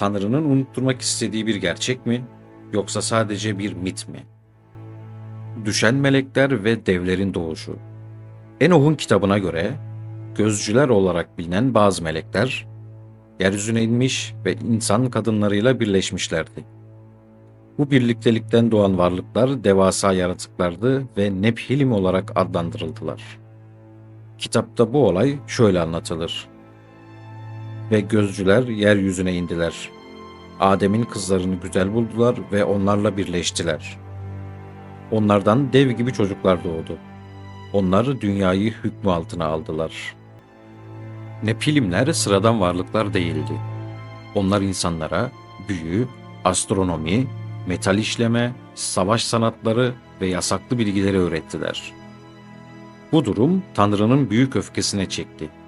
Tanrı'nın unutturmak istediği bir gerçek mi yoksa sadece bir mit mi? Düşen melekler ve devlerin doğuşu. Enoh'un kitabına göre gözcüler olarak bilinen bazı melekler yeryüzüne inmiş ve insan kadınlarıyla birleşmişlerdi. Bu birliktelikten doğan varlıklar devasa yaratıklardı ve Nephilim olarak adlandırıldılar. Kitapta bu olay şöyle anlatılır. Ve gözcüler yeryüzüne indiler. Adem'in kızlarını güzel buldular ve onlarla birleştiler. Onlardan dev gibi çocuklar doğdu. Onlar dünyayı hükmü altına aldılar. Nepilimler sıradan varlıklar değildi. Onlar insanlara büyü, astronomi, metal işleme, savaş sanatları ve yasaklı bilgileri öğrettiler. Bu durum Tanrı'nın büyük öfkesine çekti.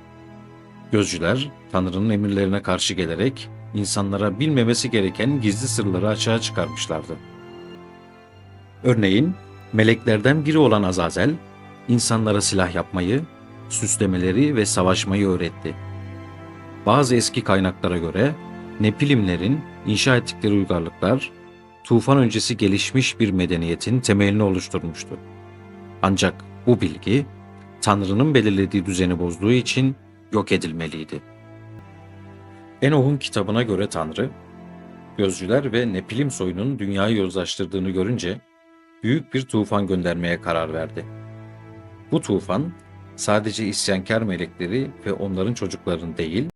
Gözcüler Tanrı'nın emirlerine karşı gelerek insanlara bilmemesi gereken gizli sırları açığa çıkarmışlardı. Örneğin meleklerden biri olan Azazel insanlara silah yapmayı, süslemeleri ve savaşmayı öğretti. Bazı eski kaynaklara göre Nepilimlerin inşa ettikleri uygarlıklar tufan öncesi gelişmiş bir medeniyetin temelini oluşturmuştu. Ancak bu bilgi Tanrı'nın belirlediği düzeni bozduğu için yok edilmeliydi. Enoh'un kitabına göre Tanrı, gözcüler ve Nepilim soyunun dünyayı yozlaştırdığını görünce büyük bir tufan göndermeye karar verdi. Bu tufan sadece isyankar melekleri ve onların çocuklarını değil,